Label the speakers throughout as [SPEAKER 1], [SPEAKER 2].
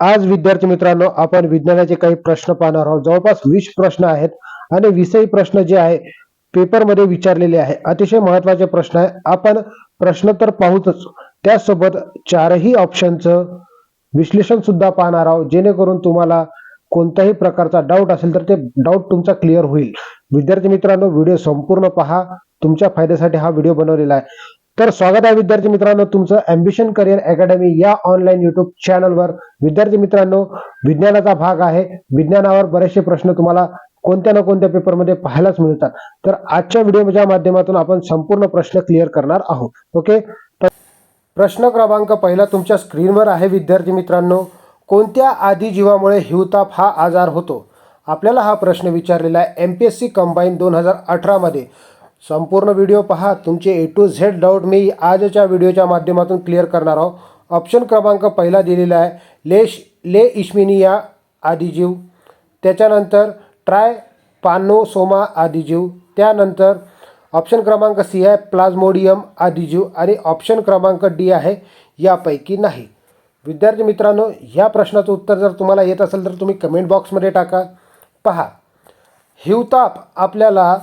[SPEAKER 1] आज विद्यार्थी मित्रांनो आपण विज्ञानाचे काही प्रश्न पाहणार आहोत. जवळपास वीस प्रश्न आहेत आणि विषयी प्रश्न जे आहे पेपरमध्ये विचारलेले आहे. अतिशय महत्त्वाचे प्रश्न आहे. आपण प्रश्न तर पाहूच त्यासोबत चारही ऑप्शनचं विश्लेषण सुद्धा पाहणार आहोत. जेणेकरून तुम्हाला कोणत्याही प्रकारचा डाऊट असेल तर ते डाऊट तुमचा क्लिअर होईल. विद्यार्थी मित्रांनो व्हिडिओ संपूर्ण पहा. तुमच्या फायद्यासाठी हा व्हिडिओ बनवलेला आहे. तर स्वागत आहे विद्यार्थी मित्रांनो तुमचं अम्बिशन करिअर अकॅडमी या ऑनलाईन युट्यूब चॅनलवर विद्यार्थी मित्रांनो विज्ञानाचा भाग आहे. विज्ञानावर बरेचसे प्रश्न तुम्हाला कोणत्या ना कोणत्या पेपरमध्ये पाहायलाच मिळतात. तर आजच्या व्हिडिओच्या माध्यमातून आपण संपूर्ण प्रश्न क्लिअर करणार आहोत. ओके प्रश्न क्रमांक पहिला तुमच्या स्क्रीनवर आहे विद्यार्थी मित्रांनो. कोणत्या आदिजीवामुळे हिवताप हा आजार होतो? आपल्याला हा प्रश्न विचारलेला आहे M P S C combine दोन हजार अठरामध्ये संपूर्ण व्हिडिओ पहा. तुमचे ए टू झेड डाऊट मी आजच्या व्हिडिओच्या माध्यमातून क्लिअर करणार आहोत. ऑप्शन क्रमांक पहिला दिलेला आहे. लेश ले इश्मिनिया आदिजीव. त्याच्यानंतर ट्राय पानोसोमा आदिजीव. त्यानंतर ऑप्शन क्रमांक सी आहे प्लाझ्मोडियम आदिजीव. आणि ऑप्शन क्रमांक डी आहे यापैकी नाही. विद्यार्थी मित्रांनो ह्या प्रश्नाचं उत्तर जर तुम्हाला येत असेल तर तुम्ही कमेंट बॉक्समध्ये टाका. पहा. हिवताप आपल्याला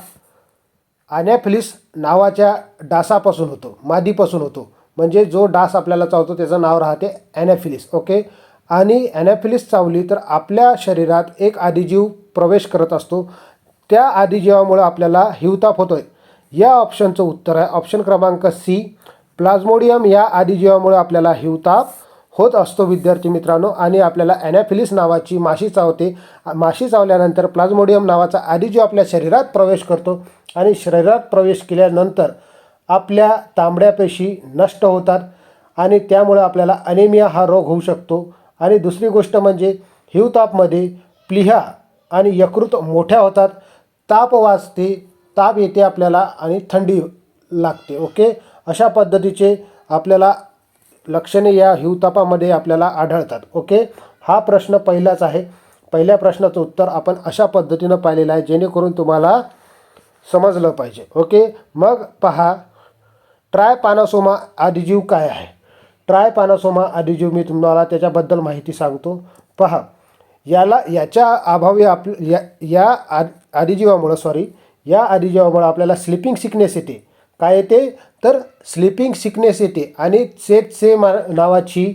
[SPEAKER 1] ॲनॅफिलिस नावाच्या डासापासून होतो मादीपासून होतो. म्हणजे जो डास आपल्याला चावतो त्याचं नाव राहते ॲनॅफिलिस ओके? आणि ॲनॅफिलिस चावली तर आपल्या शरीरात एक आदिजीव प्रवेश करत असतो. त्या आदिजीवामुळे आपल्याला हिवताप होतो आहे या ऑप्शनचं उत्तर आहे. ऑप्शन क्रमांक सी प्लाझ्मोडियम या आदिजीवामुळे आपल्याला हिवताप होत असतो विद्यार्थी मित्रांनो. आणि आपल्याला ॲनॅफिलिस नावाची माशी चावते. माशी चावल्यानंतर प्लाझ्मोडियम नावाचा आदिजीव आपल्या शरीरात प्रवेश करतो आणि शरीरात प्रवेश केल्यानंतर आपल्या तांबड्या पेशी नष्ट होतात आणि त्यामुळे आपल्याला अनेमिया हा रोग होऊ शकतो. आणि दुसरी गोष्ट म्हणजे हिवतापमध्ये प्लिहा आणि यकृत मोठ्या होतात. ताप वाजते ताप येते आपल्याला आणि थंडी लागते. ओके? अशा पद्धतीचे आपल्याला लक्षणे या हिवतापामध्ये आपल्याला आढळतात. ओके? हा प्रश्न पहिलाच आहे. पहिल्या प्रश्नाचं उत्तर आपण अशा पद्धतीनं पाहिलेलं आहे जेणेकरून तुम्हाला समजलं पाहिजे. ओके? मग पहा ट्राय पानासोमा आदिजीव काय आहे? ट्राय पानासोमा आदिजीव मी तुम्हाला त्याच्याबद्दल माहिती सांगतो. पहा याला याच्या अभावी आप या या आद आदिजीवामुळं सॉरी या आदिजीवामुळं आपल्याला स्लिपिंग सिकनेस येते. काय येते? तर स्लिपिंग सिकनेस येते आणि सेट से मा नावाची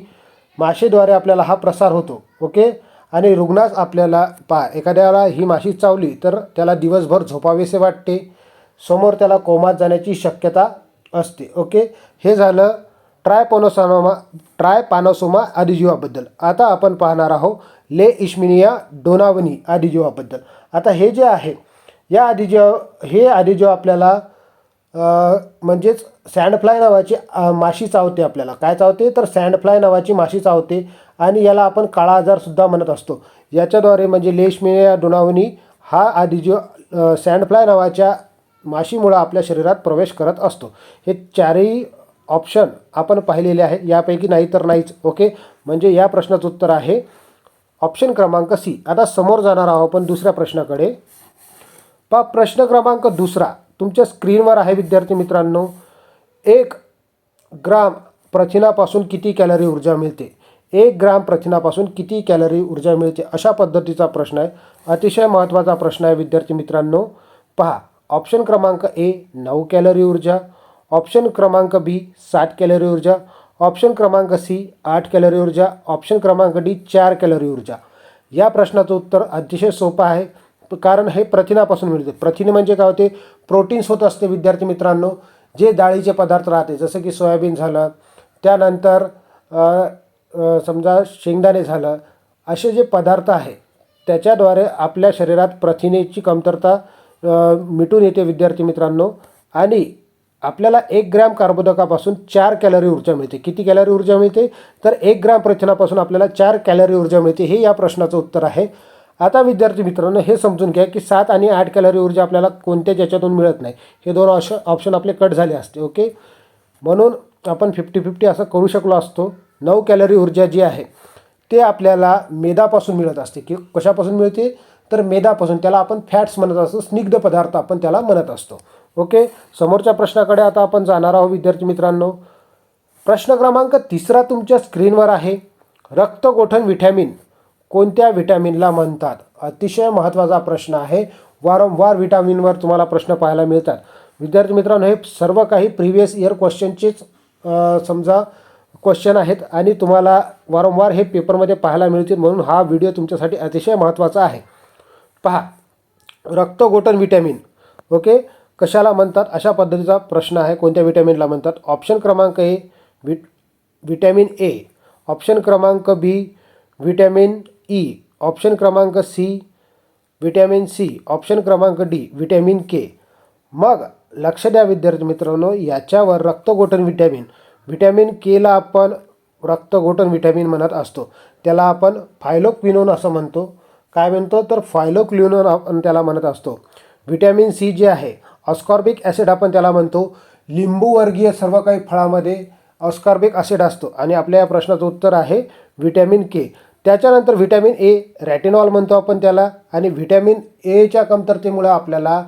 [SPEAKER 1] माशेद्वारे आपल्याला हा प्रसार होतो ओके? आणि रुग्णास आपल्याला पा एखाद्याला ही माशी चावली तर त्याला दिवसभर झोपावेसे वाटते. समोर त्याला कोमात जाण्याची शक्यता असते ओके? हे झालं ट्रायपोनोसानोमा ट्राय पानोसोमा आदिजीवाबद्दल. आता आपण पाहणार आहोत ले इश्मिनिया डोनावनी आदिजीवाबद्दल. आता हे जे आहे या आदिजीव हे आदिजीव आपल्याला म्हणजेच सँडफ्लाय नावाची माशी चावते आपल्याला. काय चावते? तर सँडफ्लाय नावाची माशी चावते. आणि याला आपण काळा आजारसुद्धा म्हणत असतो. याच्याद्वारे म्हणजे लेशमिया डोनावनी हा आधी अ, सँडफ्लाय नावाच्या माशीमुळं आपल्या शरीरात प्रवेश करत असतो. हे चारही ऑप्शन आपण पाहिलेले आहे. यापैकी नाही तर नाहीच. ओके? म्हणजे या प्रश्नाचं उत्तर आहे. ऑप्शन क्रमांक सी. आता समोर जाणार आहोत आपण दुसऱ्या प्रश्नाकडे. पा प्रश्न क्रमांक दुसरा. तुमच्या स्क्रीनवर आहे विद्यार्थी मित्रांनो. एक ग्राम प्रथिनापासून किती कॅलरी ऊर्जा मिळते? एक ग्राम प्रथिनापासून किती कॅलरी ऊर्जा मिळते? अशा पद्धतीचा प्रश्न आहे. अतिशय महत्त्वाचा प्रश्न आहे विद्यार्थी मित्रांनो. पहा ऑप्शन क्रमांक ए नऊ कॅलरी ऊर्जा. ऑप्शन क्रमांक बी सात कॅलरी ऊर्जा. ऑप्शन क्रमांक सी आठ कॅलरी ऊर्जा. ऑप्शन क्रमांक डी चार कॅलरी ऊर्जा. या प्रश्नाचं उत्तर अतिशय सोपं आहे. कारण हे प्रथिनापासून मिळते. प्रथिने म्हणजे काय होते? प्रोटीन्स होत असते विद्यार्थी मित्रांनो जे डाळीचे पदार्थ राहते जसं की सोयाबीन झालं त्यानंतर समजा शेंगदाणे झालं असे जे पदार्थ आहे त्याच्याद्वारे आपल्या शरीरात प्रथिनेची कमतरता मिटून येते विद्यार्थी मित्रांनो. आणि आपल्याला एक ग्रॅम कार्बोदकापासून चार कॅलरी ऊर्जा मिळते. किती कॅलरी ऊर्जा मिळते? तर एक ग्रॅम प्रथिनापासून आपल्याला चार कॅलरी ऊर्जा मिळते. हे या प्रश्नाचं उत्तर आहे. आता विद्यार्थी मित्रांनो हे समजून घ्या की सात आणि आठ कॅलरी ऊर्जा आपल्याला कोणत्या ज्याच्यातून मिळत नाही. हे दोन ऑश ऑप्शन आपले कट झाले असते ओके म्हणून आपण फिफ्टी फिफ्टी असं करू शकलो असतो. नऊ कॅलरी ऊर्जा जी आहे ते आपल्याला मेदापासून मिळत असते. की कशापासून मिळते? तर मेदापासून त्याला आपण फॅट्स म्हणत असतो स्निग्ध पदार्थ आपण त्याला म्हणत असतो ओके समोरच्या प्रश्नाकडे आता आपण जाणार आहोत विद्यार्थी मित्रांनो. प्रश्न क्रमांक तिसरा तुमच्या स्क्रीनवर आहे. रक्तगोठण विटॅमिन कोणत्या व्हिटॅमिनला म्हणतात? अतिशय महत्त्वाचा प्रश्न आहे. वारंवार विटॅमिनवर तुम्हाला प्रश्न पाहायला मिळतात. विद्यार्थी मित्रांनो हे सर्व काही प्रिव्हियस इयर क्वेश्चनचेच समजा क्वेश्चन आहेत आणि तुम्हाला वारंवार हे पेपरमध्ये पाहायला मिळतील म्हणून हा व्हिडिओ तुमच्यासाठी अतिशय महत्त्वाचा आहे. पहा रक्तगोटन व्हिटॅमिन ओके? कशाला म्हणतात? अशा पद्धतीचा प्रश्न आहे. कोणत्या व्हिटॅमिनला म्हणतात? ऑप्शन क्रमांक ए विट विटॅमिन ए. ऑप्शन क्रमांक B vitamin E, E option क्रमांक सी व्हिटॅमिन सी ऑप्शन क्रमांक डी व्हिटॅमिन के मग लक्ष द्या विद्यार्थी मित्रांनो याच्यावर रक्तगोठण विटॅमिन व्हिटॅमिन केला आपण रक्तगोठण व्हिटॅमिन म्हणत असतो. त्याला आपण फायलोक्विनोन असं म्हणतो. काय म्हणतो? तर फायलोक्लिनोन आपण त्याला म्हणत असतो. व्हिटॅमिन सी जे आहे ऑस्कॉर्बिक ॲसिड आपण त्याला म्हणतो. लिंबूवर्गीय सर्व काही फळामध्ये ऑस्कॉर्बिक ॲसिड असतो. आणि आपल्या या प्रश्नाचं उत्तर आहे व्हिटॅमिन के त्याच्यानंतर व्हिटॅमिन ए रॅटिनॉल म्हणतो आपण त्याला आणि व्हिटॅमिन एच्या कमतरतेमुळे आपल्याला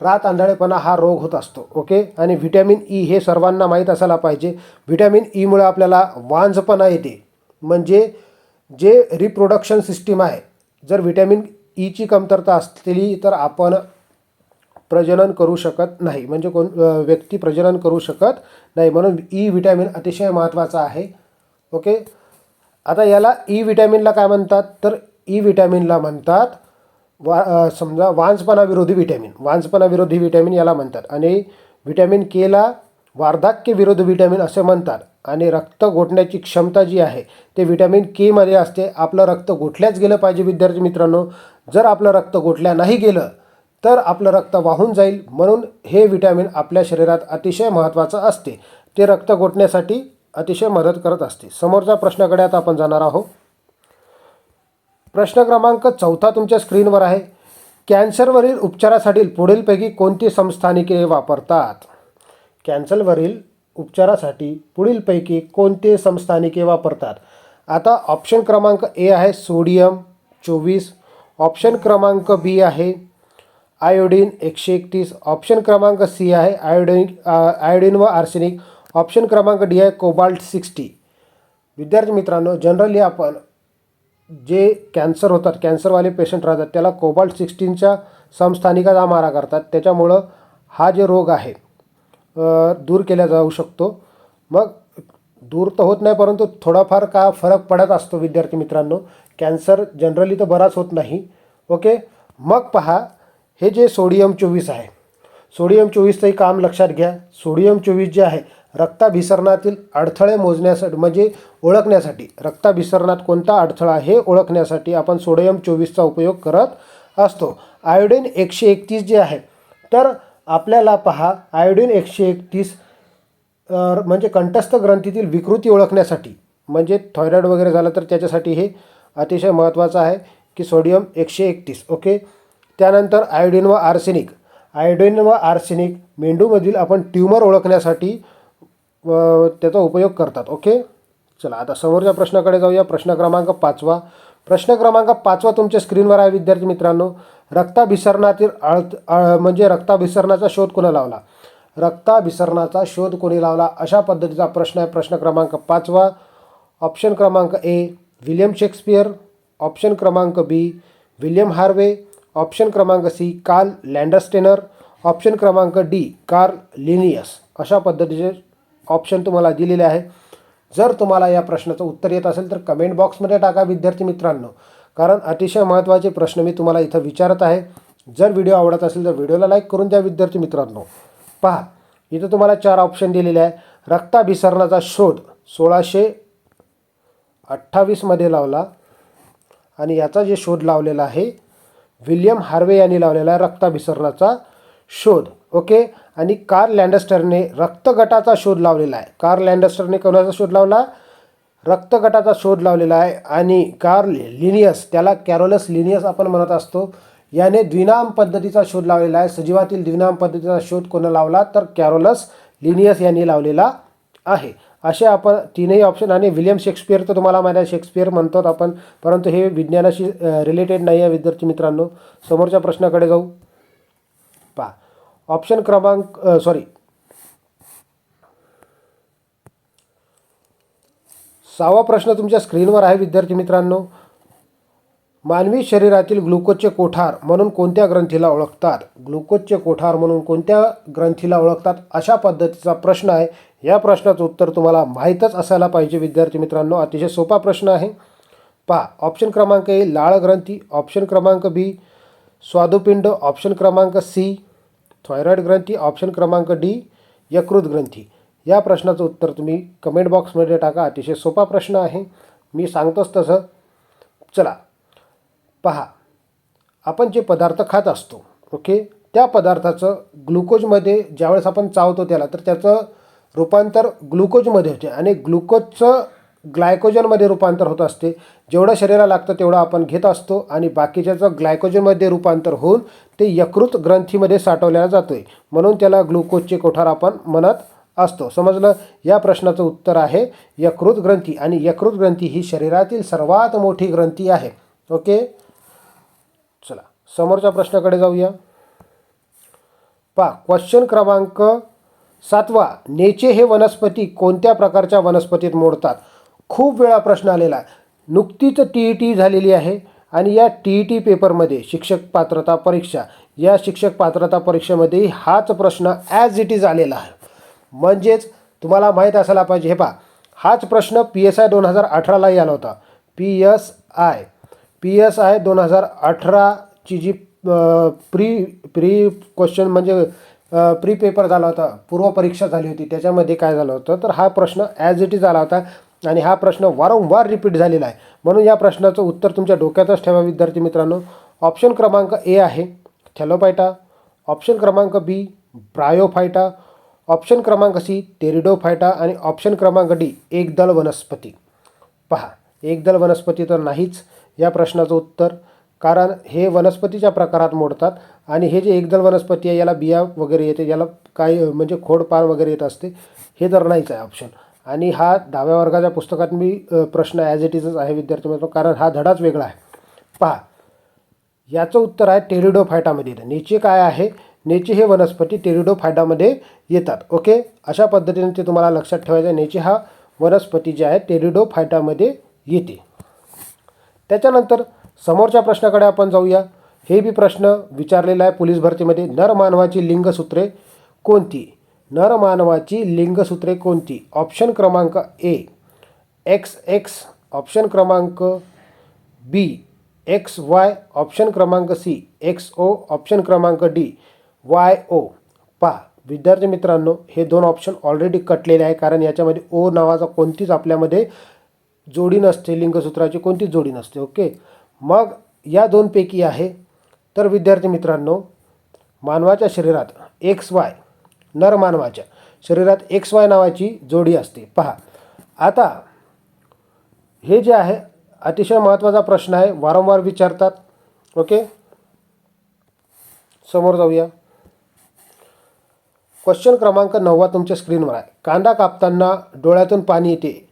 [SPEAKER 1] रात आंधळेपणा हा रोग होत असतो ओके? आणि व्हिटॅमिन ई हे सर्वांना माहीत असायला पाहिजे. व्हिटॅमिन ईमुळे आपल्याला वांझपणा येते. म्हणजे जे रिप्रोडक्शन सिस्टीम आहे जर व्हिटॅमिन ईची कमतरता असली तर आपण प्रजनन करू शकत नाही. म्हणजे कोण व्यक्ती प्रजनन करू शकत नाही. म्हणून ई व्हिटॅमिन अतिशय महत्त्वाचा आहे ओके? आता याला e ई व्हिटॅमिनला काय म्हणतात? तर e ई व्हिटॅमिनला म्हणतात वा समजा वांसपणाविरोधी व्हिटॅमिन विटॅमिन व्हिटॅमिन याला म्हणतात. आणि व्हिटॅमिन केला वार्धक्य विरोधी व्हिटॅमिन असे म्हणतात. आणि रक्त गोठण्याची क्षमता जी आहे ते व्हिटॅमिन केमध्ये असते. आपलं रक्त गोठल्याच गेलं पाहिजे विद्यार्थी मित्रांनो. जर आपलं रक्त गोठल्या नाही गेलं तर आपलं रक्त वाहून जाईल. म्हणून हे व्हिटॅमिन आपल्या शरीरात अतिशय महत्त्वाचं असते. ते रक्त गोठण्यासाठी अतिशय मदत करत असते. समोरच्या प्रश्नाकडे आता आपण जाणार आहोत. प्रश्न क्रमांक चौथा तुमच्या स्क्रीनवर आहे. कॅन्सरवरील उपचारासाठी पुढीलपैकी कोणती संस्थानिके वापरतात? कॅन्सरवरील उपचारासाठी पुढीलपैकी कोणते संस्थानिके वापरतात? आता ऑप्शन क्रमांक ए आहे सोडियम चोवीस. ऑप्शन क्रमांक बी आहे आयोडीन एकशे एकतीस. ऑप्शन क्रमांक सी आहे आयोडीन आयोडीन व आर्सेनिक. ऑप्शन क्रमांक डी आहे कोबाल्ट सिक्स्टी. विद्यार्थी मित्रांनो जनरली आपण जे कॅन्सर होतात कॅन्सरवाले पेशंट राहतात त्याला कोबाल्ट सिक्स्टीनच्या समस्थानिकाचा मारा करतात. त्याच्यामुळं हा जे रोग आहे दूर केला जाऊ शकतो. मग दूर तर होत नाही परंतु थोडाफार का फरक पडत असतो विद्यार्थी मित्रांनो? कॅन्सर जनरली तर बराच होत नाही. ओके? मग पहा हे जे सोडियम चोवीस आहे. सोडियम चोवीसचंही काम लक्षात घ्या. सोडियम चोवीस जे आहे रक्ताभिसरणातील अडथळे मोजण्यासाठी म्हणजे ओळखण्यासाठी. रक्ताभिसरणात कोणता अडथळा हे ओळखण्यासाठी आपण सोडियम चोवीसचा उपयोग करत असतो. आयोडीन एकशे एकतीस जे आहे तर आपल्याला पहा आयोडीन एकशे एकतीस म्हणजे कंठस्थ ग्रंथीतील विकृती ओळखण्यासाठी म्हणजे थायरॉईड वगैरे झालं तर त्याच्यासाठी हे अतिशय महत्त्वाचं आहे की सोडियम एकशे एकतीस ओके? त्यानंतर आयोडीन व आर्सेनिक. आयोडीन व आर्सेनिक मेंदूमधील आपण ट्यूमर ओळखण्यासाठी व त्याचा उपयोग करतात. ओके चला आता समोरच्या प्रश्नाकडे जाऊया. प्रश्न क्रमांक पाचवा. प्रश्न क्रमांक पाचवा तुमच्या स्क्रीनवर आहे विद्यार्थी मित्रांनो. रक्ताभिसरणातील अळ म्हणजे रक्ताभिसरणाचा शोध कोणी लावला? रक्ताभिसरणाचा शोध कोणी लावला? अशा पद्धतीचा प्रश्न आहे. प्रश्न क्रमांक पाचवा. ऑप्शन क्रमांक ए विलियम शेक्सपियर. ऑप्शन क्रमांक बी विलियम हार्वे. ऑप्शन क्रमांक सी कार्ल लँडरस्टेनर ऑप्शन क्रमांक डी कार्ल लिनियस. अशा पद्धतीचे ऑप्शन तुम्हाला दिलेले आहे. जर तुम्हाला या प्रश्नाचं उत्तर येत असेल तर कमेंट बॉक्समध्ये टाका विद्यार्थी मित्रांनो. कारण अतिशय महत्त्वाचे प्रश्न मी तुम्हाला इथं विचारत आहे. जर व्हिडिओ आवडत असेल तर व्हिडिओला लाईक करून द्या विद्यार्थी मित्रांनो. पहा इथं तुम्हाला चार ऑप्शन दिलेले आहे. रक्ताभिसरणाचा शोध सोळाशे अठ्ठावीसमध्ये लावला. आणि याचा जे शोध लावलेला आहे विल्यम हार्वे यांनी लावलेला आहे रक्ताभिसरणाचा शोध ओके? आणि कार लँडस्टरने रक्तगटाचा शोध लावलेला आहे. कार लँडस्टरने कोणाचा शोध लावला? रक्तगटाचा शोध लावलेला आहे आणि कार लिनियस त्याला कॅरोलस लिनियस आपण म्हणत असतो. याने द्विनाम पद्धतीचा शोध लावलेला आहे. सजीवातील द्विनाम पद्धतीचा शोध कोणा लावला? तर कॅरोलस लिनियस यांनी लावलेला आहे. असे आपण तीनही ऑप्शन आणि विलियम शेक्सपियर तर तुम्हाला माहिती आहे शेक्सपियर म्हणतो आपण परंतु हे विज्ञानाशी रिलेटेड नाही आहे विद्यार्थी मित्रांनो. समोरच्या प्रश्नाकडे जाऊ. पहा ऑप्शन क्रमांक सॉरी सहावा प्रश्न तुमच्या स्क्रीनवर आहे विद्यार्थी मित्रांनो. मानवी शरीरातील ग्लुकोजचे कोठार म्हणून कोणत्या ग्रंथीला ओळखतात? ग्लुकोजचे कोठार म्हणून कोणत्या ग्रंथीला ओळखतात? अशा पद्धतीचा प्रश्न आहे. या प्रश्नाचं उत्तर तुम्हाला माहीतच असायला पाहिजे विद्यार्थी मित्रांनो. अतिशय सोपा प्रश्न आहे. पहा ऑप्शन क्रमांक ए लाळ ग्रंथी. ऑप्शन क्रमांक बी स्वादुपिंड ऑप्शन क्रमांक सी थायरॉईड ग्रंथी ऑप्शन क्रमांक डी यकृत ग्रंथी. या प्रश्नाचं उत्तर तुम्ही कमेंट बॉक्समध्ये टाका. अतिशय सोपा प्रश्न आहे. मी सांगतोच तसं. चला. पहा. आपण जे पदार्थ खात असतो ओके? त्या पदार्थाचं ग्लुकोजमध्ये ज्यावेळेस आपण चावतो त्याला तर त्याचं रूपांतर ग्लुकोजमध्ये होते. आणि ग्लुकोजचं ग्लायकोजनमध्ये रूपांतर होत असते. जेवढं शरीराला लागतं तेवढं आपण घेत असतो आणि बाकीच्याचं ग्लायकोजनमध्ये रूपांतर होऊन ते यकृत ग्रंथीमध्ये साठवल्या जातो आहे म्हणून त्याला ग्लुकोजचे कोठार आपण म्हणत असतो. समजलं? या प्रश्नाचं उत्तर आहे यकृत ग्रंथी. आणि यकृत ग्रंथी ही शरीरातील सर्वात मोठी ग्रंथी आहे. ओके? चला समोरच्या प्रश्नाकडे जाऊया. पा क्वेश्चन क्रमांक सातवा. नेचे हे वनस्पती कोणत्या प्रकारच्या वनस्पतीत मोडतात? खूप वेळा प्रश्न आलेला आहे. नुकतीच टी ई टी झालेली आहे आणि या टी ई टी पेपरमध्ये शिक्षक पात्रता परीक्षा या शिक्षक पात्रता परीक्षेमध्ये हाच प्रश्न ॲज इट इज आलेला आहे. म्हणजेच तुम्हाला माहीत असायला पाहिजे हे पहा. हाच प्रश्न पी एस आय दोन हजार अठरालाही आला होता. P S I P S I दोन हजार अठराची जी प्री प्री क्वेश्चन म्हणजे प्री पेपर झाला होता पूर्वपरीक्षा झाली होती त्याच्यामध्ये काय झालं होतं तर हा प्रश्न ॲज इट इज आला होता. आणि हा प्रश्न वारंवार रिपीट झालेला आहे. म्हणून या प्रश्नाचं उत्तर तुमच्या डोक्यातच ठेवा विद्यार्थी मित्रांनो. ऑप्शन क्रमांक ए आहे थॅलोपायटा ऑप्शन क्रमांक बी ब्रायोफायटा ऑप्शन क्रमांक सी टेरिडोफायटा आणि ऑप्शन क्रमांक डी एकदल वनस्पती. पहा एकदल वनस्पती तर नाहीच या प्रश्नाचं उत्तर कारण हे वनस्पतीच्या प्रकारात मोडतात आणि हे जे एकदल वनस्पती आहे याला बिया वगैरे येते याला काही म्हणजे खोडपान वगैरे येत असते हे तर नाहीच आहे ऑप्शन आणि हा दहाव्या वर्गाच्या पुस्तकात मी प्रश्न ॲज इट इजच आहे विद्यार्थी मित्रांनो कारण हा धडाच वेगळा आहे. पहा याचं उत्तर आहे टेरिडोफायटामध्ये. येतं नेचे काय आहे? नेचे हे वनस्पती टेरिडोफायटामध्ये येतात. ओके? अशा पद्धतीने ते तुम्हाला लक्षात ठेवायचं आहे. नेचे हा वनस्पती जे आहे टेरिडोफायटामध्ये येते. त्याच्यानंतर समोरच्या प्रश्नाकडे आपण जाऊया. हे बी प्रश्न विचारलेला आहे पोलीस भरतीमध्ये. नर मानवाची लिंगसूत्रे कोणती? नरमानवाची लिंगसूत्रे कोणती? ऑप्शन क्रमांक ए. एक्स एक्स ऑप्शन क्रमांक बी. एक्स वाय ऑप्शन क्रमांक सी. एक्स ओ ऑप्शन क्रमांक डी. वाय ओ पहा विद्यार्थी मित्रांनो हे दोन ऑप्शन ऑलरेडी कटलेले आहे कारण याच्यामध्ये ओ नावाचा कोणतीच आपल्यामध्ये जोडी नसते लिंगसूत्राची कोणतीच जोडी नसते ओके? मग या दोनपैकी आहे. तर विद्यार्थी मित्रांनो मानवाच्या शरीरात एक्स वाय नर मानवाच्या शरीरात एक्स वाय नावाची जोडी असते. पहा. आता हे जे आहे अतिशय महत्त्वाचा प्रश्न आहे. वारंवार विचारतात. ओके? समोर जाऊया. क्वेश्चन क्रमांक नववा तुमच्या स्क्रीनवर आहे. कांदा कापताना डोळ्यातून पाणी येते.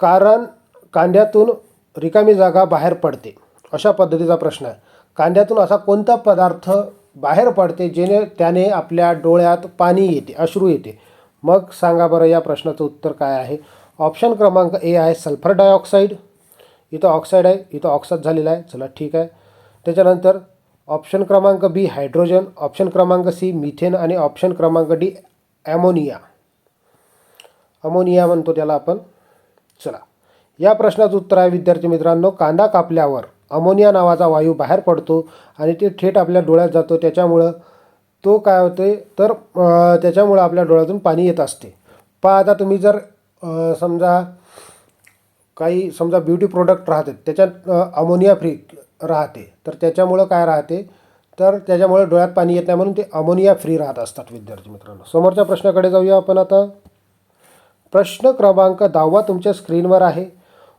[SPEAKER 1] कारण कांद्यातून रिकामी जागा बाहेर पडते. अशा पद्धतीचा प्रश्न आहे. कांद्यातून असा कोणता पदार्थ बाहेर पडते जेणे त्याने आपल्या डोळ्यात पाणी येते अश्रू येते. मग सांगा बरं या प्रश्नाचं उत्तर काय आहे? ऑप्शन क्रमांक ए आहे सल्फर डायऑक्साईड. इथं ऑक्साईड आहे इथं ऑक्साईड झालेला आहे. चला ठीक आहे. त्याच्यानंतर ऑप्शन क्रमांक बी हायड्रोजन. ऑप्शन क्रमांक सी मिथेन. आणि ऑप्शन क्रमांक डी ॲमोनिया अमोनिया म्हणतो त्याला आपण. चला. या प्रश्नाचं उत्तर आहे विद्यार्थी मित्रांनो कांदा कापल्यावर. अमोनिया नावाचा वायू बाहेर पडतो आणि ते थेट आपल्या डोळ्यात जातो. त्याच्यामुळं तो काय होते तर त्याच्यामुळं आपल्या डोळ्यातून पाणी येत असते. पहा आता तुम्ही जर समजा काही समजा ब्युटी प्रोडक्ट राहते त्याच्यात अमोनिया फ्री राहते तर त्याच्यामुळं काय राहते? तर त्याच्यामुळे डोळ्यात पाणी येत नाही म्हणून ते अमोनिया फ्री राहत असतात विद्यार्थी मित्रांनो. समोरच्या प्रश्नाकडे जाऊया आपण आता. प्रश्न क्रमांक दहावा तुमच्या स्क्रीनवर आहे.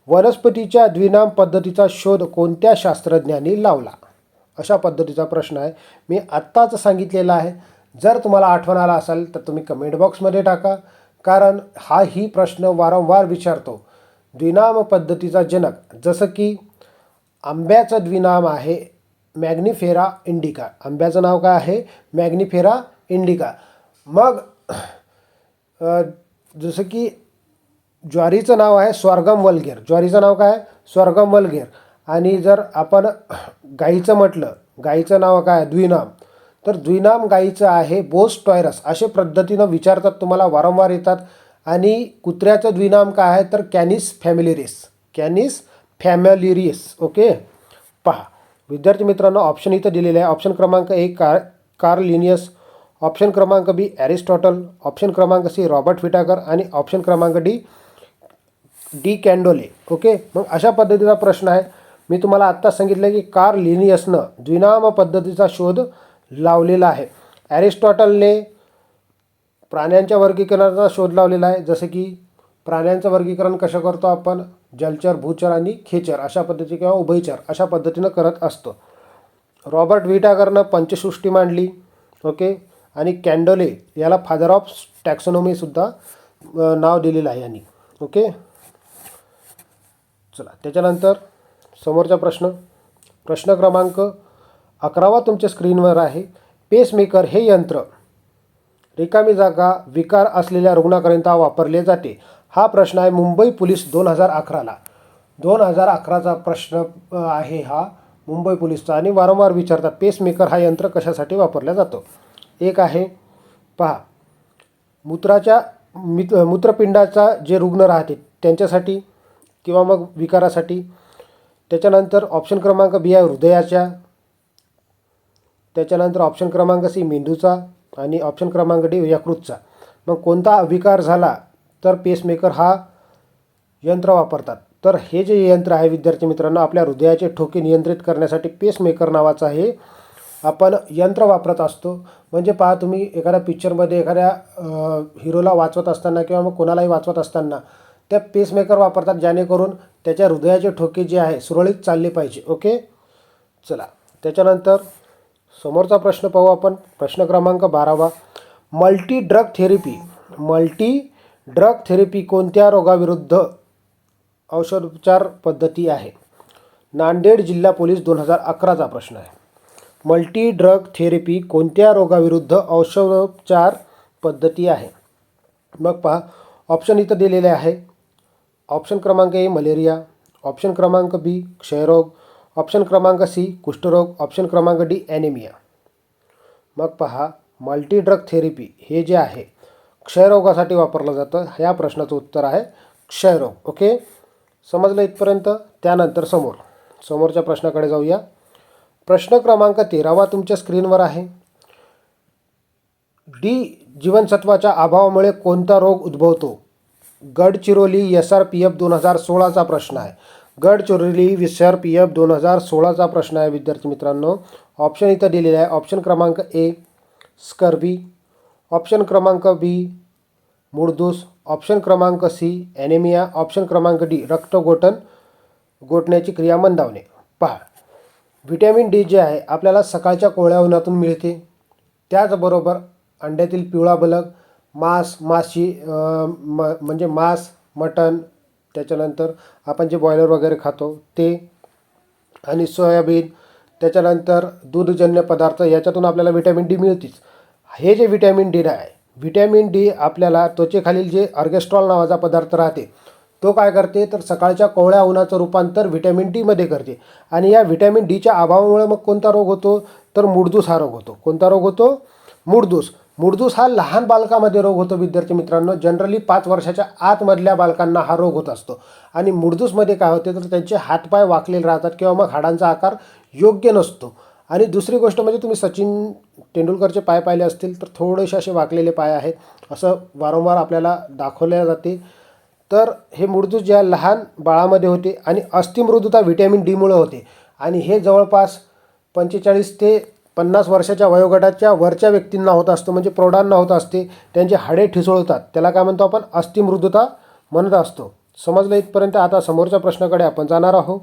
[SPEAKER 1] वनस्पतीच्या द्विनाम पद्धतीचा शोध कोणत्या शास्त्रज्ञांनी लावला? अशा पद्धतीचा प्रश्न आहे. मी आत्ताच सांगितलेला आहे. जर तुम्हाला आठवण आला असेल तर तुम्ही कमेंट बॉक्समध्ये टाका. कारण हा ही प्रश्न वारंवार विचारतो. द्विनाम पद्धतीचा जनक जसं की आंब्याचं द्विनाम आहे मॅग्निफेरा इंडिका. आंब्याचं नाव काय आहे? Mangifera indica. मग जसं की ज्वारीचं नाव आहे स्वर्गम वलगेर. ज्वारीचं नाव काय? आहे? स्वर्गम वलगेर. आणि जर आपण गाईचं म्हटलं गाईचं नाव काय? आहे? द्विनाम. तर द्विनाम गाईचं आहे बोस टॉयरस असे पद्धतीनं विचारतात तुम्हाला वारंवार येतात. आणि कुत्र्याचं द्विनाम काय आहे? तर canis familiaris. Canis familiaris. Okay? पहा. विद्यार्थी मित्रांनो ऑप्शन इथं दिलेले आहे. ऑप्शन क्रमांक एक कार कार्लिनियस. ऑप्शन क्रमांक बी ॲरिस्टॉटल ऑप्शन क्रमांक सी रॉबर्ट फिटाकर आणि ऑप्शन क्रमांक डी डी कॅन्डोले ओके? मग अशा पद्धतीचा प्रश्न आहे. मी तुम्हाला आत्ताच सांगितलं की कार लिनियसनं द्विनाम पद्धतीचा शोध लावलेला आहे. ॲरिस्टॉटलने प्राण्यांच्या वर्गीकरणाचा शोध लावलेला आहे. जसं की प्राण्यांचं वर्गीकरण कसं करतो आपण? जलचर भूचर आणि खेचर अशा पद्धती किंवा उभयचर अशा पद्धतीनं करत असतो. रॉबर्ट विटाकरनं पंचसृष्टी मांडली ओके? आणि कॅन्डोले याला फादर ऑफ टॅक्सोनॉमीसुद्धा नाव दिलेलं आहे यांनी ओके? चला त्याच्यानंतर समोरचा प्रश्न. प्रश्न क्रमांक अकरावा तुमच्या स्क्रीनवर आहे. पेसमेकर हे यंत्र रिकामी जागा विकार असलेल्या रुग्णाकरिता वापरले जाते. हा प्रश्न आहे मुंबई पोलीस दोन हजार अकराला. दोन हजार अकराचा प्रश्न आहे हा मुंबई पोलीसचा आणि वारंवार विचारतात पेसमेकर हा यंत्र कशासाठी वापरला जातो? एक आहे पहा मूत्राच्या मित मूत्रपिंडाचा जे रुग्ण राहते त्यांच्यासाठी किंवा मग विकारासाठी. त्याच्यानंतर ऑप्शन क्रमांक बी आहे हृदयाच्या त्याच्यानंतर ऑप्शन क्रमांक सी मेंदूचा आणि ऑप्शन क्रमांक डी यकृतचा. मग कोणता विकार झाला तर पेसमेकर हा यंत्र वापरतात. तर हे जे यंत्र आहे विद्यार्थी मित्रांनो आपल्या हृदयाचे ठोके नियंत्रित करण्यासाठी पेसमेकर नावाचं हे आपण यंत्र वापरत असतो. म्हणजे पहा तुम्ही एखाद्या पिक्चरमध्ये एखाद्या हिरोला वाचवत असताना किंवा मग कोणालाही वाचवत असताना त्या पेसमेकर वापरतात जेणेकरून त्याच्या हृदयाचे ठोके जे आहे सुरळीत चालले पाहिजे. ओके? चला. त्याच्यानंतर समोरचा प्रश्न पाहू आपण. प्रश्न क्रमांक बारावा. Multi drug therapy. Multi drug therapy कोणत्या रोगाविरुद्ध औषधोपचार पद्धती आहे? नांदेड जिल्हा पोलीस दोन हजार अकराचा प्रश्न आहे. मल्टी ड्रग थेरपी कोणत्या रोगाविरुद्ध औषधोपचार पद्धती आहे? मग पहा. ऑप्शन इथं दिलेले आहे. ऑप्शन क्रमांक ए मलेरिया. ऑप्शन क्रमांक बी क्षयरोग. ऑप्शन क्रमांक सी कुष्ठरोग. ऑप्शन क्रमांक डी ॲनेमिया मग पहा मल्टी ड्रग थेरपी हे जे आहे क्षयरोगासाठी वापरलं जातं ह्या प्रश्नाचं उत्तर आहे क्षयरोग. ओके? समजलं इथपर्यंत? त्यानंतर समोर. समोरच्या प्रश्नाकडे जाऊया. प्रश्न क्रमांक तेरावा तुमच्या स्क्रीनवर आहे. डी जीवनसत्वाच्या अभावामुळे कोणता रोग उद्भवतो? Gadchiroli S R P F दोन हजार सोळाचा प्रश्न आहे. Gadchiroli S R P F दोन हजार सोळाचा प्रश्न आहे विद्यार्थी मित्रांनो. ऑप्शन इथं दिलेलं आहे. ऑप्शन क्रमांक ए स्कर्बी ऑप्शन क्रमांक बी मुडदूस. ऑप्शन क्रमांक सी ॲनेमिया ऑप्शन क्रमांक डी रक्तगोटन गोठण्याची क्रिया मंदावणे. पहा. व्हिटॅमिन डी जे आहे आपल्याला सकाळच्या कोवळ्या उन्हातून मिळते. त्याचबरोबर अंड्यातील पिवळा बलक मांस माशी म म्हणजे मांस मटण त्याच्यानंतर आपण जे बॉयलर वगैरे खातो ते आणि सोयाबीन त्याच्यानंतर दूधजन्य पदार्थ याच्यातून आपल्याला व्हिटॅमिन डी मिळतेच. हे जे व्हिटॅमिन डी आहे व्हिटॅमिन डी आपल्याला त्वचेखालील जे अर्गेस्ट्रॉल नावाचा पदार्थ राहते तो काय करते? तर सकाळच्या कोवळ्या उन्हाचं रूपांतर व्हिटॅमिन डीमध्ये करते. आणि या व्हिटॅमिन डीच्या अभावामुळे मग कोणता रोग होतो? तर मुडदूस हा रोग होतो. कोणता रोग होतो? मुडदूस. मुडदूस हा लहान बालकामध्ये रोग होतो विद्यार्थी मित्रांनो. जनरली पाच वर्षाच्या आतमधल्या बालकांना हा रोग होत असतो. आणि मुडदूसमध्ये काय होते तर त्यांचे हातपाय वाकलेले राहतात किंवा मग हाडांचा आकार योग्य नसतो. आणि दुसरी गोष्ट म्हणजे तुम्ही सचिन तेंडुलकरचे पाय पाहिले असतील तर थोडेसे असे वाकलेले पाय आहेत. असं वारंवार आपल्याला दाखवल्या जाते. तर हे मूळदूस ज्या लहान बाळामध्ये होते आणि अस्थिमृदुता व्हिटॅमिन डीमुळे होते. आणि हे जवळपास पंचेचाळीस ते पन्नास वर्षाच्या वयोगटाच्या वरच्या व्यक्तींना होत असतं म्हणजे प्रौढांना होत असते त्यांचे हाडे ठिसूळतात. त्याला काय म्हणतो आपण? अस्थिमृदता म्हणत असतो. समजलं इथपर्यंत? आता समोरच्या प्रश्नाकडे आपण जाणार आहोत.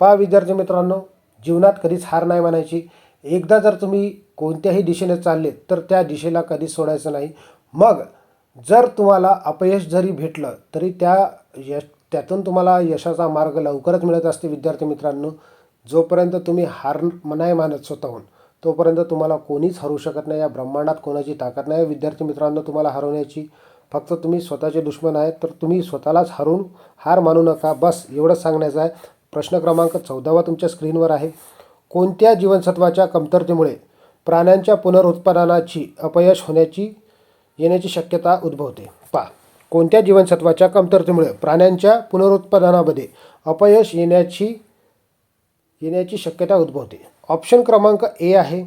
[SPEAKER 1] पहा विद्यार्थी मित्रांनो जीवनात कधीच हार नाही मानायची एकदा जर तुम्ही कोणत्याही दिशेने चालले तर त्या दिशेला कधीच सोडायचं नाही. मग जर तुम्हाला अपयश जरी भेटलं तरी त्या यश त्यातून तुम्हाला यशाचा मार्ग लवकरच मिळत असते विद्यार्थी मित्रांनो. जोपर्यंत तुम्ही हार नाही मानत स्वतःहून तोपर्यंत तुम्हाला कोणीच हरवू शकत नाही या ब्रह्मांडात कोणाची ताकद नाही. विद्यार्थी मित्रांनो तुम्हाला हरवण्याची फक्त तुम्ही स्वतःचे दुश्मन आहेत तर तुम्ही स्वतःलाच हरून हार मानू नका. बस एवढंच सांगण्याचं आहे. प्रश्न क्रमांक चौदावा तुमच्या स्क्रीनवर आहे. कोणत्या जीवनसत्वाच्या कमतरतेमुळे प्राण्यांच्या पुनरुत्पादनाची अपयश होण्याची येण्याची शक्यता उद्भवते? पा कोणत्या जीवनसत्वाच्या कमतरतेमुळे प्राण्यांच्या पुनरुत्पादनामध्ये अपयश येण्याची येण्याची शक्यता उद्भवते. ऑप्शन क्रमांक ए आहे.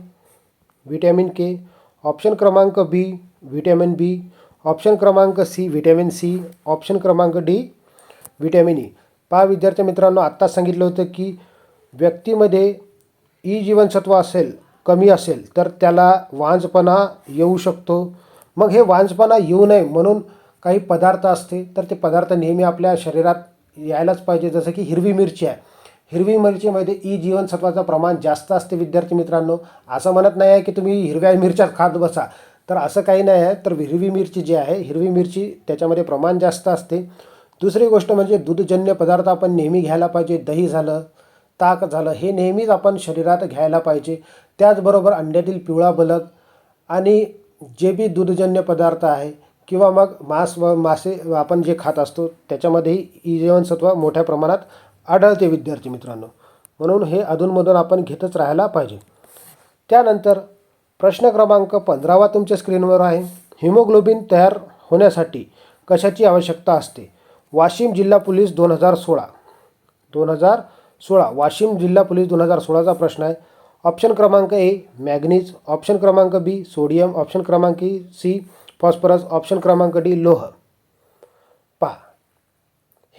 [SPEAKER 1] व्हिटॅमिन के ऑप्शन क्रमांक बी व्हिटॅमिन बी ऑप्शन क्रमांक सी व्हिटॅमिन सी ऑप्शन क्रमांक डी व्हिटॅमिन ई पहा विद्यार्थी मित्रांनो आत्ताच सांगितलं होतं की व्यक्तीमध्ये ई जीवनसत्व असेल कमी असेल तर त्याला वांजपणा येऊ शकतो. मग हे वांजपणा येऊ नये म्हणून काही पदार्थ असते तर ते पदार्थ नेहमी आपल्या शरीरात यायलाच पाहिजे. जसं की हिरवी मिरची आहे. हिरवी मिरचीमध्ये ई जीवनसत्वाचं प्रमाण जास्त असते विद्यार्थी मित्रांनो. असं म्हणत नाही आहे की तुम्ही हिरव्या मिरच्याच खात बसा. तर असं काही नाही आहे. तर हिरवी मिरची जी आहे हिरवी मिरची त्याच्यामध्ये प्रमाण जास्त असते. दुसरी गोष्ट म्हणजे दूधजन्य पदार्थ आपण नेहमी घ्यायला पाहिजे. दही झालं ताक झालं हे नेहमीच आपण शरीरात घ्यायला पाहिजे. त्याचबरोबर अंड्यातील पिवळा बलक आणि जे बी दूधजन्य पदार्थ आहे किंवा मग मांस व मासे आपण जे खात असतो त्याच्यामध्येही ई जीवनसत्व मोठ्या प्रमाणात आढळते विद्यार्थी मित्रांनो. म्हणून हे अधूनमधून आपण घेतच राहायला पाहिजे. त्यानंतर प्रश्न क्रमांक पंधरावा तुमच्या स्क्रीनवर आहे. हिमोग्लोबिन तयार होण्यासाठी कशाची आवश्यकता असते? वाशिम जिल्हा पोलीस दोन हजार सोळा. दोन हजार सोळा. वाशिम जिल्हा पोलीस दोन हजार सोळाचा प्रश्न आहे. ऑप्शन क्रमांक ए मॅग्नीज. ऑप्शन क्रमांक बी सोडियम. ऑप्शन क्रमांक सी फॉस्फरस. ऑप्शन क्रमांक डी लोह.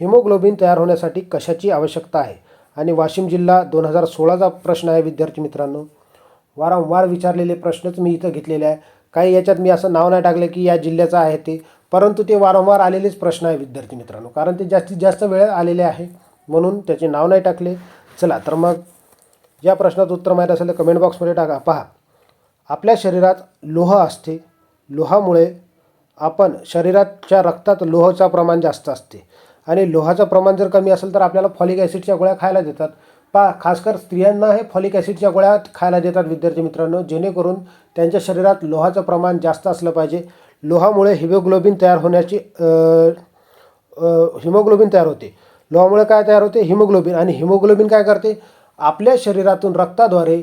[SPEAKER 1] हिमोग्लोबिन तयार होण्यासाठी कशाची आवश्यकता आहे? आणि वाशिम जिल्हा दोन हजार सोळाचा प्रश्न आहे विद्यार्थी मित्रांनो. वारंवार विचारलेले प्रश्नच मी इथं घेतलेले आहे. काही याच्यात मी असं नाव नाही टाकलं की या जिल्ह्याचं आहे ते. परंतु ते वारंवार आलेलेच प्रश्न आहे विद्यार्थी मित्रांनो. कारण ते जास्तीत जास्त वेळ आलेले आहे म्हणून त्याचे नाव नाही टाकले. चला तर मग या प्रश्नाचं उत्तर माहीत असेल तर कमेंट बॉक्समध्ये टाका. पहा. आपल्या शरीरात लोह असते. लोहामुळे आपण शरीराच्या रक्तात लोहचा प्रमाण जास्त असते. आणि लोहाचं प्रमाण जर कमी असेल तर आपल्याला फॉलिक ॲसिडच्या गोळ्या खायला देतात. पा खासकर स्त्रियांना हे फॉलिक ॲसिडच्या गोळ्या खायला देतात विद्यार्थी मित्रांनो. जेणेकरून त्यांच्या शरीरात लोहाचं प्रमाण जास्त असलं पाहिजे. लोहामुळे हिमोग्लोबिन तयार होण्याची हिमोग्लोबिन तयार होते. लोहामुळे काय तयार होते? हिमोग्लोबिन. आणि हिमोग्लोबिन काय करते? आपल्या शरीरातून रक्ताद्वारे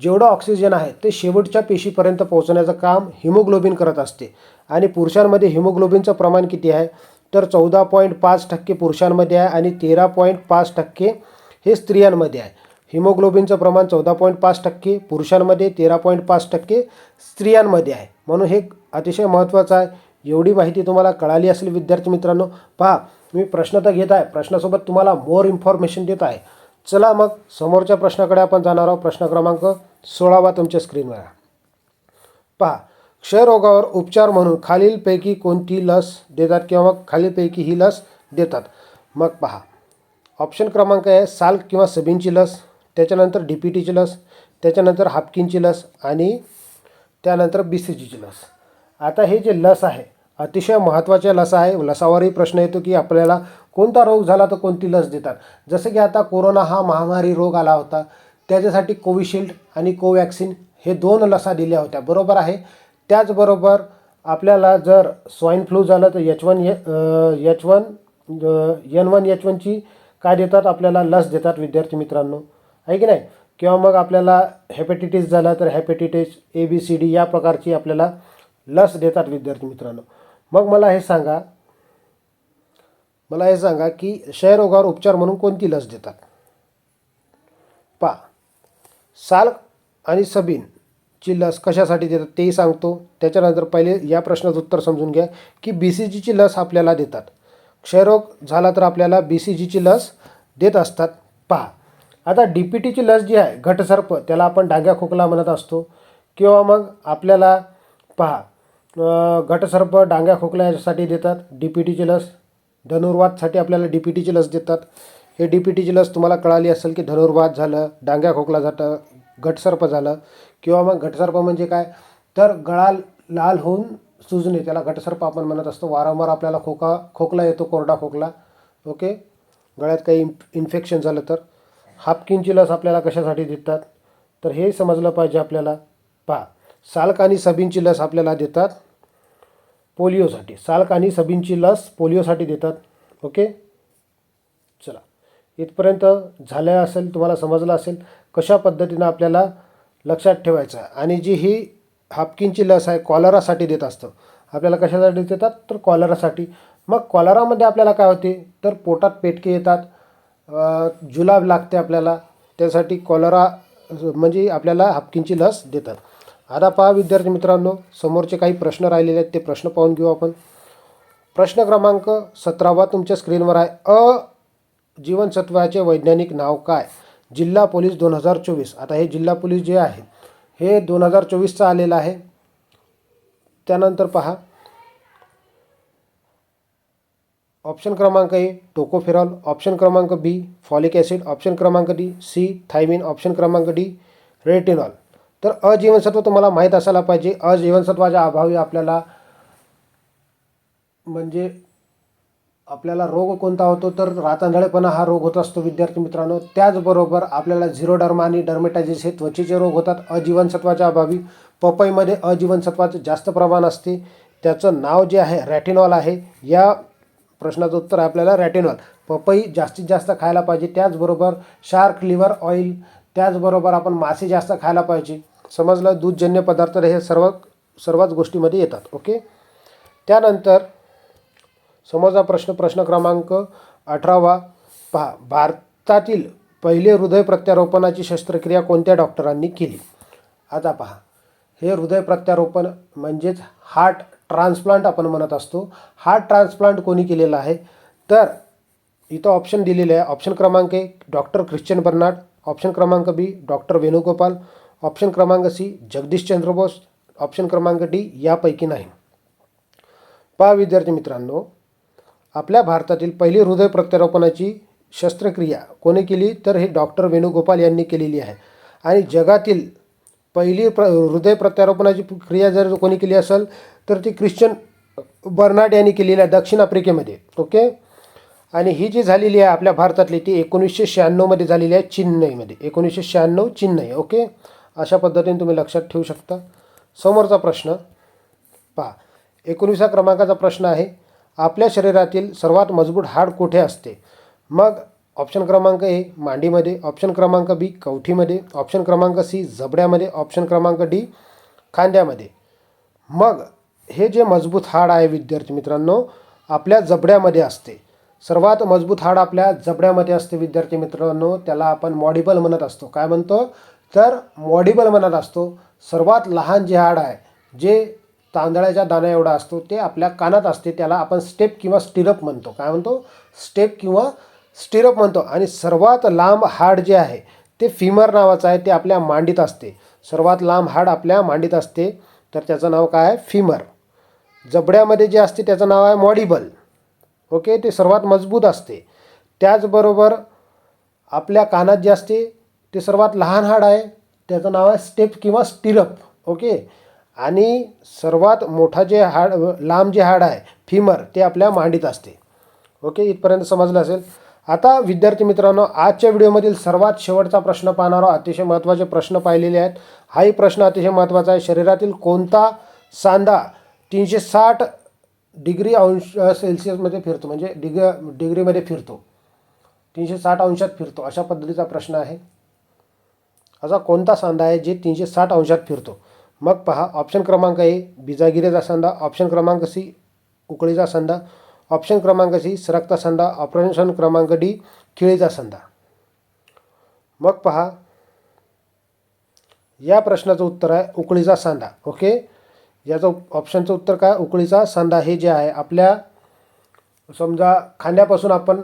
[SPEAKER 1] जेवढं ऑक्सिजन आहे ते शेवटच्या पेशीपर्यंत पोहोचण्याचं काम हिमोग्लोबिन करत असते. आणि पुरुषांमध्ये हिमोग्लोबिनचं प्रमाण किती आहे? तर चौदा पॉईंट पाच टक्के पुरुषांमध्ये आहे आणि तेरा पॉईंट पाच टक्के हे स्त्रियांमध्ये आहे. हिमोग्लोबिनचं प्रमाण चौदा पॉईंट पाच टक्के पुरुषांमध्ये तेरा पॉईंट पाच टक्के स्त्रियांमध्ये आहे. म्हणून हे अतिशय महत्त्वाचं आहे. एवढी माहिती तुम्हाला कळाली असेल विद्यार्थी मित्रांनो पहा मी प्रश्न तर घेत आहे. प्रश्नासोबत तुम्हाला मोर इन्फॉर्मेशन देत आहे. चला मग समोरच्या प्रश्नाकडे आपण जाणार आहोत. प्रश्न क्रमांक सोळावा तुमच्या स्क्रीनवर पहा क्षयरोगावर उपचार म्हणून खालीलपैकी कोणती लस देतात किंवा मग खालीलपैकी ही लस देतात? मग पहा. ऑप्शन क्रमांक आहे साल किंवा सबीनची लस त्याच्यानंतर डी पी टीची लस त्याच्यानंतर हापकिनची लस आणि त्यानंतर बी सी जीची लस. आता हे जे लस आहे अतिशय महत्त्वाच्या लस आहे. लसावरही प्रश्न येतो की आपल्याला कोणता रोग झाला तर कोणती लस देतात? जसं की आता कोरोना हा महामारी रोग आला होता. त्याच्यासाठी कोविशिल्ड आणि कोवॅक्सिन हे दोन लसा दिल्या होत्या. बरोबर आहे? त्याचबरोबर आपल्याला जर स्वाईन फ्लू झालं तर H one H one N one H वनची काय देतात आपल्याला लस देतात विद्यार्थी मित्रांनो. आहे की नाही? किंवा मग आपल्याला हेपेटिटीस झालं तर हेपेटिटीस ए बी सी डी या प्रकारची आपल्याला लस देतात विद्यार्थी मित्रांनो. मग मला हे सांगा मला हे सांगा की क्षयरोगावर उपचार म्हणून कोणती लस देतात? पा साल आणि सबीन. ची लस कशासाठी देतात तेही सांगतो. त्याच्यानंतर पहिले या प्रश्नाचं उत्तर समजून घ्या की बी सी जीची लस आपल्याला देतात. क्षयरोग झाला तर आपल्याला बी सी जीची लस देत असतात. पहा. आता डी पी टीची लस जी आहे घटसर्प त्याला आपण डांग्या खोकला म्हणत असतो. किंवा मग आपल्याला पहा घटसर्प डांग्या खोकला याच्यासाठी देतात. डी पी टीची लस धनुर्वादसाठी आपल्याला डी पी टीची लस देतात. हे डी पी टीची लस तुम्हाला कळाली असेल की धनुर्वाद झालं डांग्या खोकला झालं घटसर्प झालं किंवा मग घटसर्प म्हणजे काय? तर गळा लाल होऊन सुजणे त्याला घटसर्प आपण म्हणत असतो. वारंवार आपल्याला खोका खोकला येतो कोरडा खोकला. ओके? गळ्यात काही इन्फ इन्फेक्शन झालं तर? हापकिनची लस आपल्याला कशासाठी देतात? तर हे समजलं पाहिजे आपल्याला. पहा साल्क आणि सबींची लस आपल्याला देतात पोलिओसाठी. साल्क आणि सबींची लस पोलिओसाठी देतात. ओके? इथपर्यंत झालं असेल तुम्हाला समजलं असेल कशा पद्धतीनं आपल्याला लक्षात ठेवायचं आणि जी ही हापकिनची लस आहे कॉलरासाठी देत असतं. आपल्याला कशासाठी देतात तर कॉलरासाठी. मग कॉलरामध्ये आपल्याला काय होते? तर पोटात पेटके येतात. जुलाब लागते आपल्याला. त्यासाठी कॉलरा म्हणजे आपल्याला हापकिनची लस देतात. आता पहा विद्यार्थी मित्रांनो समोरचे काही प्रश्न राहिलेले आहेत ते प्रश्न पाहून घेऊ आपण. प्रश्न क्रमांक सतरावा तुमच्या स्क्रीनवर आहे. अ जीवनसत्वाचे वैज्ञानिक नाव काय? जिल्हा पोलीस दोन हजार चोवीस. आता हे जिल्हा पोलीस जे आहे हे दोन हजार चोवीसचं आलेलं आहे. त्यानंतर पहा. ऑप्शन क्रमांक ए टोकोफेरॉल. ऑप्शन क्रमांक बी फॉलिक ॲसिड. ऑप्शन क्रमांक डी सी थायमिन. ऑप्शन क्रमांक डी रेटिनॉल. तर अजीवनसत्व तुम्हाला माहीत असायला पाहिजे. अजीवनसत्वाच्या अभावी आपल्याला म्हणजे आपल्याला रोग कोणता होतो तर रातांधळेपणा हा रोग होत असतो विद्यार्थी मित्रांनो. त्याचबरोबर आपल्याला झिरोडर्मा आणि डर्मेटायझिस हे त्वचेचे रोग होतात. अजीवनसत्वाच्या अभावी पपईमध्ये अजीवनसत्वाचं जास्त प्रमाण असते. त्याचं नाव जे आहे रॅटिनॉल आहे. या प्रश्नाचं उत्तर आहे आपल्याला रॅटिनॉल. पपई जास्तीत जास्त खायला पाहिजे. त्याचबरोबर शार्क लिव्हर ऑइल त्याचबरोबर आपण मासे जास्त खायला पाहिजे. समजलं? दूधजन्य पदार्थ हे सर्व सर्वच गोष्टीमध्ये येतात. ओके? त्यानंतर समोरचा प्रश्न प्रश्न क्रमांक अठरावा. पहा भारतातील पहिले हृदय प्रत्यारोपणाची शस्त्रक्रिया कोणत्या डॉक्टरांनी केली? आता पहा हे हृदय प्रत्यारोपण म्हणजेच हार्ट ट्रान्सप्लांट आपण म्हणत असतो. हार्ट ट्रान्सप्लांट कोणी केलेला आहे? तर इथं ऑप्शन दिलेले आहे. ऑप्शन क्रमांक एक डॉक्टर ख्रिश्चन बर्नाड. ऑप्शन क्रमांक बी डॉक्टर वेणुगोपाल. ऑप्शन क्रमांक सी जगदीशचंद्र बोस. ऑप्शन क्रमांक डी यापैकी नाही. पहा विद्यार्थी मित्रांनो आपल्या भारतातील पहिली हृदय प्रत्यारोपणाची शस्त्रक्रिया कोणी केली तर हे डॉक्टर वेणुगोपाल यांनी केलेली आहे. आणि जगातील पहिली प्र हृदय प्रत्यारोपणाची क्रिया जर कोणी केली असेल तर ती ख्रिश्चन बर्नाड यांनी केलेली आहे दक्षिण आफ्रिकेमध्ये. ओके? आणि ही जी झालेली आहे आपल्या भारतातली ती एकोणीसशे शहाण्णवमध्ये झालेली आहे चेन्नईमध्ये. एकोणीसशे शहाण्णव चेन्नई. ओके? अशा पद्धतीने तुम्ही लक्षात ठेवू शकता. समोरचा प्रश्न पहा. एकोणीसा क्रमांकाचा प्रश्न आहे. आपल्या शरीरातील सर्वात मजबूत हाड कुठे असते? मग ऑप्शन क्रमांक ए मांडीमध्ये. ऑप्शन क्रमांक बी कवठीमध्ये. ऑप्शन क्रमांक सी जबड्यामध्ये. ऑप्शन क्रमांक डी खांद्यामध्ये. मग हे जे मजबूत हाड आहे विद्यार्थी मित्रांनो आपल्या जबड्यामध्ये असते. सर्वात मजबूत हाड आपल्या जबड्यामध्ये असते विद्यार्थी मित्रांनो. त्याला आपण मॉडिबल म्हणत असतो. काय म्हणतो? तर मॉडिबल म्हणत असतो. सर्वात लहान जे हाड आहे जे तांदळाच्या दाण्या एवढा असतो ते आपल्या कानात असते त्याला आपण स्टेप किंवा स्टिरप म्हणतो. काय म्हणतो? स्टेप किंवा स्टिरप म्हणतो. आणि सर्वात लांब हाड जे आहे ते फिमर नावाचं आहे ते आपल्या मांडीत असते. सर्वात लांब हाड आपल्या मांडीत असते. तर त्याचं नाव काय आहे? फिमर. जबड्यामध्ये जे असते त्याचं नाव आहे मॉडिबल. ओके? ते सर्वात मजबूत असते. त्याचबरोबर आपल्या कानात जे असते ते सर्वात लहान हाड आहे त्याचं नाव आहे स्टेप किंवा स्टिरप ओके? आणि सर्वात मोठा जे हाड लांब जे हाड आहे फिमर ते आपल्या मांडीत असते. ओके इथपर्यंत समजलं असेल? आता विद्यार्थी मित्रांनो आजच्या व्हिडिओमधील सर्वात शेवटचा प्रश्न पाहणार आहोत. अतिशय महत्त्वाचे प्रश्न पाहिलेले आहेत. हाही प्रश्न अतिशय महत्त्वाचा आहे. शरीरातील कोणता सांधा तीनशे साठ डिग्री अंश सेल्सिअसमध्ये फिरतो? म्हणजे डिग डिग्रीमध्ये फिरतो. तीनशे साठ अंशात फिरतो. अशा पद्धतीचा प्रश्न आहे. असा कोणता सांधा आहे जे तीनशे साठ अंशात फिरतो? मग पहा ऑप्शन क्रमांक ए बिजागिरीचा सांधा ऑप्शन क्रमांक सी उकळीचा सांधा ऑप्शन क्रमांक सी सरकता सांधा ऑप्शन क्रमांक डी खिळीचा सांधा मग पहा या प्रश्नाचं उत्तर आहे उकळीचा सांधा ओके? याचं ऑप्शनचं उत्तर काय? उकळीचा सांधा हे जे आहे आपल्या समजा खांद्यापासून आपण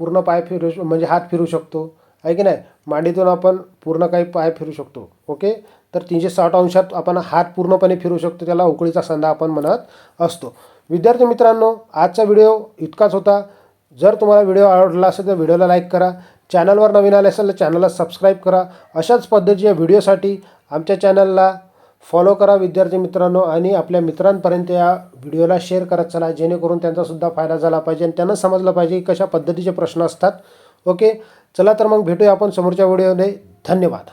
[SPEAKER 1] पूर्ण पाय फिरू म्हणजे हात फिरू शकतो आहे की नाही? मांडीतून आपण पूर्ण काही पाय फिरू शकतो ओके? तर तीनशे साठ अंशात आपण हात पूर्णपणे फिरू शकतो त्याला उकळीचा सांधा आपण म्हणत असतो. विद्यार्थी मित्रांनो आजचा व्हिडिओ इतकाच होता. जर तुम्हाला व्हिडिओ आवडला असेल तर व्हिडिओला लाईक करा. चॅनलवर नवीन आले असेल तर चॅनलला सबस्क्राईब करा. अशाच पद्धतीच्या व्हिडिओसाठी आमच्या चॅनलला फॉलो करा विद्यार्थी मित्रांनो आणि आपल्या मित्रांपर्यंत या व्हिडिओला शेअर करत चला जेणेकरून त्यांचासुद्धा फायदा झाला पाहिजे आणि त्यांना समजलं पाहिजे की कशा पद्धतीचे प्रश्न असतात. ओके चला तर मग भेटूया आपण समोरच्या व्हिडिओने. धन्यवाद.